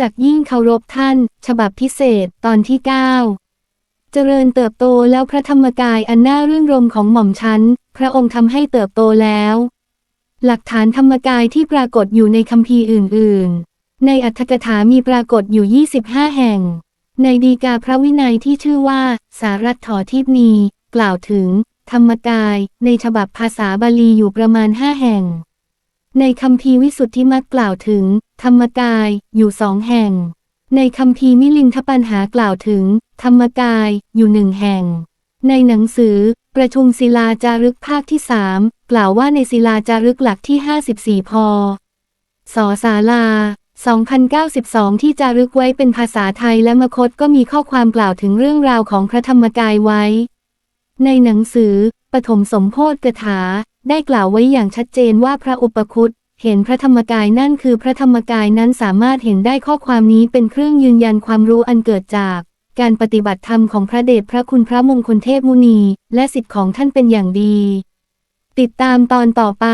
จักยิ่งเคารพท่าน ฉบับพิเศษตอนที่ 9 เจริญเติบโตแล้วพระธรรมกายอันน่ารื่นรมของหม่อมชั้น พระองค์ทำให้เติบโตแล้ว หลักฐานธรรมกายที่ปรากฏอยู่ในคัมภีร์อื่น ๆ ในอัตถกถามีปรากฏอยู่ 25 แห่ง ในดีกาพระวินัยที่ชื่อว่า สารัตถอทิพนีกล่าวถึง ธรรมกายในฉบับภาษาบาลีอยู่ประมาณห้าแห่งในคัมภีร์วิสุทธิมักกล่าวถึง ธรรมกายอยู่สองแห่ง ในคัมภีมิลินทปัญหากล่าวถึง ธรรมกายอยู่หนึ่งแห่ง ในหนังสือ ประชุมศิลาจารึกภาคที่สามกล่าวว่าในศิลาจารึกหลักที่ 54 พศศาลา 2092 ที่จารึกไว้เป็นภาษาไทยและมคตก็มีข้อความกล่าวถึงเรื่องราวของพระธรรมกายไว้ ในหนังสือ ปฐมสมโพธิกถา ได้กล่าวไว้อย่างชัดเจนว่าพระอุปคุต เห็นพระธรรมกายนั่นคือพระธรรมกายนั้นสามารถเห็นได้ข้อความนี้เป็นเครื่องยืนยันความรู้อันเกิดจาก การปฏิบัติธรรมของพระเดชพระคุณพระมงคลเทพมุนี และสิทธิ์ของท่านเป็นอย่างดี ติดตามตอนต่อไป